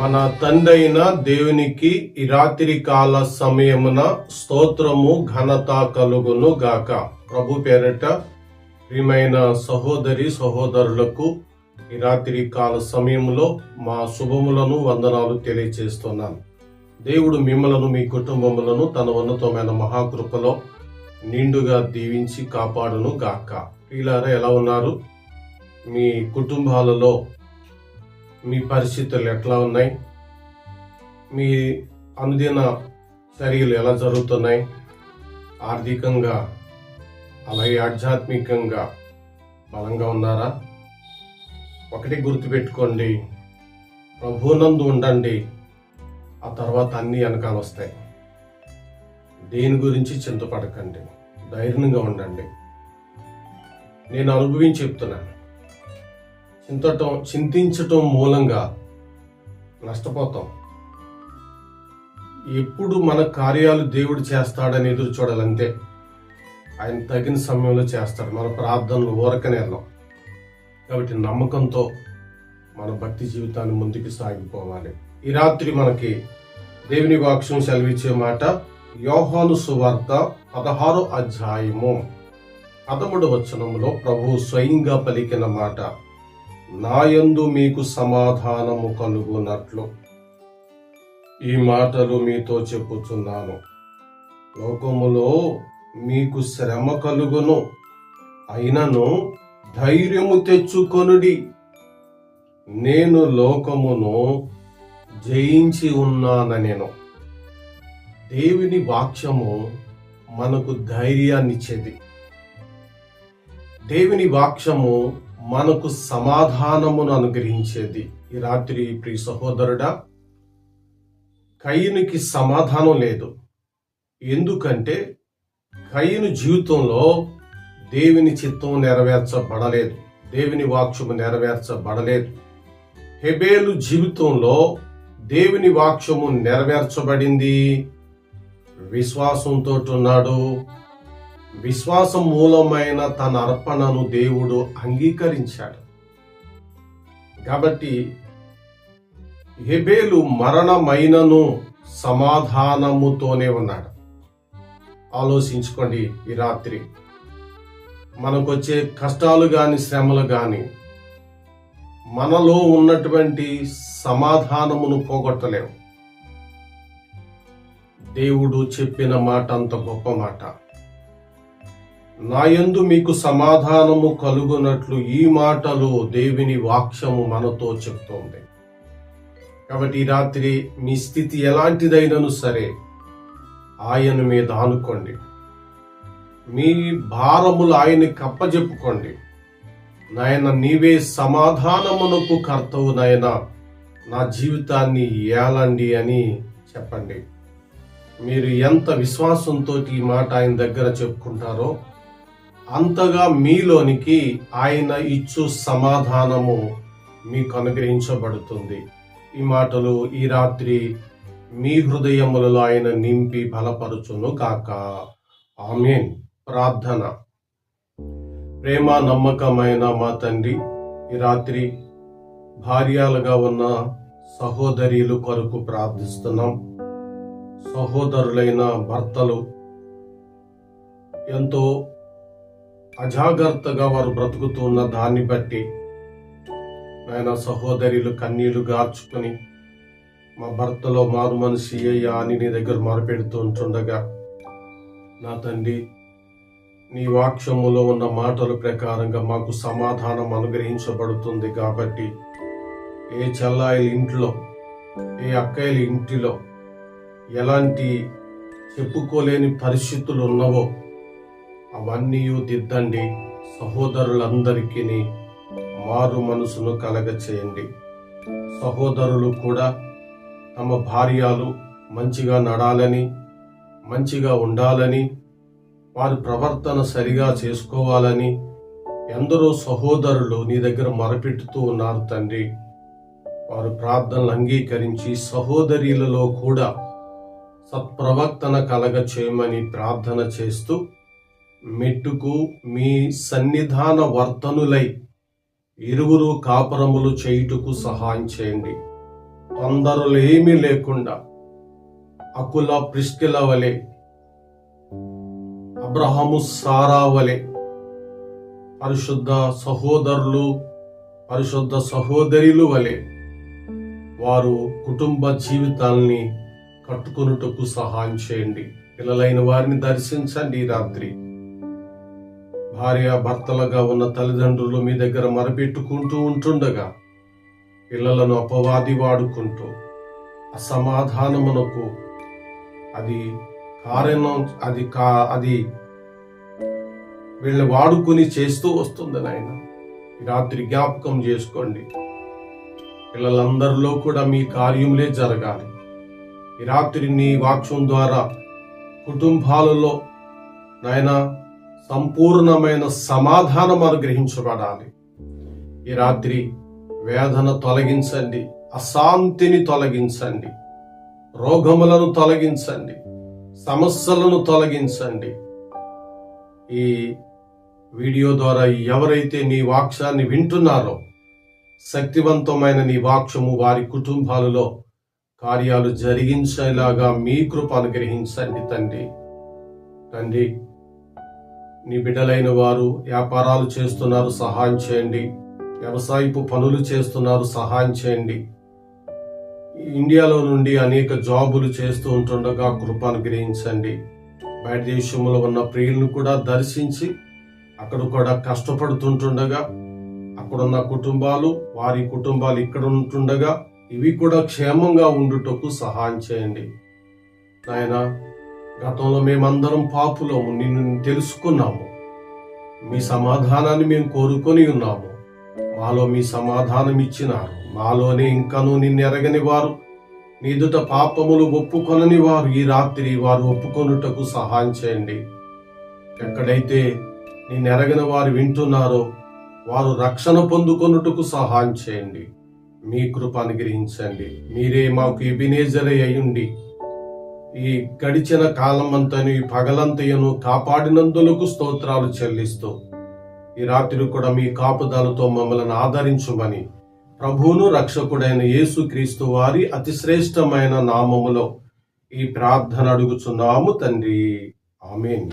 మన తండైన దేవునికి ఈ రాత్రి కాల సమయమున స్తోత్రము ఘనత కలుగును గాక. ప్రభు పేరట ప్రియమైన సహోదరి సహోదరులకు ఈ రాత్రి కాల సమయంలో మా శుభములను వందనాలు తెలియచేస్తున్నాను. దేవుడు మిమ్మలను మీ కుటుంబములను తన ఉన్నతమైన మహాకృపలో నిండుగా దీవించి కాపాడును గాక. వీళ్ళారా ఎలా ఉన్నారు? మీ కుటుంబాలలో మీ పరిస్థితులు ఎట్లా ఉన్నాయి? మీ అనుదిన చర్యలు ఎలా జరుగుతున్నాయి? ఆర్థికంగా అలాగే ఆధ్యాత్మికంగా బలంగా ఉన్నారా? ఒకటి గుర్తుపెట్టుకోండి. ప్రభునందు ఉండండి. ఆ తర్వాత అన్ని వెనకాల వస్తాయి. దేని గురించి చింతపడకండి. ధైర్యంగా ఉండండి. నేను అనుభవించి చెప్తున్నాను. చింతటం చింతించటం మూలంగా నష్టపోతాం. ఎప్పుడు మన కార్యాలు దేవుడు చేస్తాడని ఎదురు చూడాలంతే. ఆయన తగిన సమయంలో చేస్తాడు. మన ప్రార్థనలు ఊరకనే కాబట్టి నమ్మకంతో మన భక్తి జీవితాన్ని ముందుకు సాగిపోవాలి. ఈ రాత్రి మనకి దేవుని వాక్యం సెలవిచ్చే మాట యోహాను సువార్త పదహారో అధ్యాయము పదమూడు వచనంలో ప్రభు స్వయంగా పలికిన మాట. నాయందు మీకు సమాధానము కలుగునట్లు ఈ మాటలు మీతో చెప్పుచున్నాను. లోకములో మీకు శ్రమ కలుగును అయినను ధైర్యము తెచ్చుకొనుడి. నేను లోకమును జయించి ఉన్నాననేను. దేవుని వాక్యము మనకు ధైర్యాన్నిచ్చేది. దేవుని వాక్యము మనకు సమాధానమును అనుగ్రహించేది. ఈ రాత్రి ప్రియ సహోదరుడా కయ్యనికి సమాధానం లేదు. ఎందుకంటే కయ్యను జీవితంలో దేవుని చిత్తం నెరవేర్చబడలేదు. దేవుని వాక్యము నెరవేర్చబడలేదు. హెబేలు జీవితంలో దేవుని వాక్యము నెరవేర్చబడింది. విశ్వాసంతో ఉన్నాడు. విశ్వాసం మూలమైన తన అర్పణను దేవుడు అంగీకరించాడు. కాబట్టి హెబేలు మరణమైనను సమాధానముతోనే ఉన్నాడు. ఆలోచించుకోండి ఈ రాత్రి. మనకొచ్చే కష్టాలు కానీ శ్రమలు కానీ మనలో ఉన్నటువంటి సమాధానమును పోగొట్టలేము దేవుడు చెప్పిన మాట అంత గొప్ప మాట. నాయందు మీకు సమాధానము కలుగునట్లు ఈ మాటలు దేవుని వాక్యము మనతో చెప్తోంది. కాబట్టి రాత్రి మీ స్థితి ఎలాంటిదైనను సరే ఆయన మీద ఆనుకోండి. మీ భారములు ఆయనకి కప్పజెప్పుకోండి నాయన నీవే సమాధానమునకు కర్తవు నాయన నా జీవితాన్ని ఏలండి అని చెప్పండి. మీరు ఎంత విశ్వాసంతో ఈ మాట ఆయన దగ్గర చెప్పుకుంటారో అంతగా మీలోనికి ఆయన ఇచ్చు సమాధానము మీకు అనుగ్రహించబడుతుంది. ఈ మాటలు ఈ రాత్రి మీ హృదయములలో ఆయన నింపి బలపరుచును కాక ఆమెన్. ప్రార్థన. ప్రేమ నమ్మకమైన మా తండ్రి ఈ రాత్రి భార్యాలుగా ఉన్న సహోదరీలు కొరకు ప్రార్థిస్తున్నాం. సహోదరులైన భర్తలు ఎంతో అజాగ్రత్తగా వారు బ్రతుకుతున్న దాన్ని బట్టి ఆయన సహోదరులు కన్నీళ్ళు గార్చుకొని మా భర్తలో మారు మనిషి అయ్యా అని నీ దగ్గర మొరపెడుతూ ఉంటుండగా నా తండ్రి నీ వాక్యములో ఉన్న మాటల ప్రకారంగా మాకు సమాధానం అనుగ్రహించబడుతుంది కాబట్టి ఏ చెల్లాయిల ఇంట్లో ఏ అక్కయ్యల ఇంటిలో ఎలాంటి చెప్పుకోలేని పరిస్థితులు ఉన్నవో అవన్నీ దిద్దండి సహోదరులందరికీ మారు మనసును కలగ చేయండి సహోదరులు కూడా తమ భార్యలు మంచిగా నడాలని మంచిగా ఉండాలని వారి ప్రవర్తన సరిగా చేసుకోవాలని ఎందరో సహోదరులు నీ దగ్గర మరపెట్టుతూ ఉన్నారు తండ్రి. వారు ప్రార్థనలు అంగీకరించి సహోదరులలో కూడా సత్ప్రవర్తన కలగ చేయమని ప్రార్థన చేస్తూ మెట్టుకు మీ సన్నిధాన వర్తనులై ఇరువురు కాపురములు చేయుటకు సహాయం చేయండి. తొందరలేమీ లేకుండా అకుల ప్రిస్కిల వలె అబ్రహము సారా వలె పరిశుద్ధ సహోదరులు పరిశుద్ధ సహోదరులు వలె వారు కుటుంబ జీవితాల్ని కట్టుకొనుటకు సహాయం చేయండి. పిల్లలైన వారిని దర్శించండి ఈ రాత్రి. భార్య భర్తలుగా ఉన్న తల్లిదండ్రులు మీ దగ్గర మరపెట్టుకుంటూ ఉంటుండగా పిల్లలను అపవాది వాడుకుంటూ అసమాధానమునకు అది కారణం అది కా అది వీళ్ళని వాడుకుని చేస్తూ వస్తుంది నాయన. రాత్రి జ్ఞాపకం చేసుకోండి. పిల్లలందరిలో కూడా మీ కార్యములే జరగాలి. ఈ రాత్రి నీ వాక్యం ద్వారా కుటుంబాలలో నాయనా సంపూర్ణమైన సమాధానం అనుగ్రహించబడాలి. ఈ రాత్రి వేదన తొలగించండి అశాంతిని తొలగించండి రోగములను తొలగించండి సమస్యలను తొలగించండి. ఈ వీడియో ద్వారా ఎవరైతే నీ వాక్యాన్ని వింటున్నారో శక్తివంతమైన నీ వాక్యము వారి కుటుంబాలలో కార్యాలు జరిగించేలాగా మీ కృప అనుగ్రహించండి తండ్రి. తండ్రి నీ బిడ్డలైన వారు వ్యాపారాలు చేస్తున్నారు సహాయం చేయండి. వ్యవసాయపు పనులు చేస్తున్నారు సహాయం చేయండి. ఇండియాలో నుండి అనేక జాబులు చేస్తూ ఉంటుండగా కృప అనుగ్రహించండి. బయట దేశంలో ఉన్న ప్రియులను కూడా దర్శించి అక్కడ కూడా కష్టపడుతుంటుండగా అక్కడున్న కుటుంబాలు వారి కుటుంబాలు ఇక్కడ ఉంటుండగా ఇవి కూడా క్షేమంగా ఉండుటకు సహాయం చేయండి. నాయన గతంలో మేమందరం పాపులము నిన్ను తెలుసుకున్నాము. మీ సమాధానాన్ని మేము కోరుకొని ఉన్నాము. మాలో మీ సమాధానం ఇచ్చినారు. మాలోనే ఇంకనూ నిన్ను ఎరగని వారు. నీదుట పాపములు ఒప్పుకొనని వారు. ఈ రాత్రి వారు ఒప్పుకొనుటకు సహాయం చేయండి. ఎక్కడైతే నేను ఎరగని వారు వింటున్నారో వారు రక్షణ పొందుకొనుటకు సహాయం చేయండి. మీ కృప అనుగ్రహించండి. మీరే మాకు ఎబినేజరే అయ్యుండి. ఈ గడిచిన కాలమంతను ఈ పగలంతయను కాపాడినందులకు స్తోత్రాలు చెల్లిస్తూ ఈ రాత్రి కూడా మీ కాపుదలతో మమ్మల్ని ఆదరించుమని ప్రభువును రక్షకుడైన యేసుక్రీస్తు వారి అతిశ్రేష్టమైన నామములో ఈ ప్రార్థన అడుగుచున్నాము తండ్రి. ఆమెన్.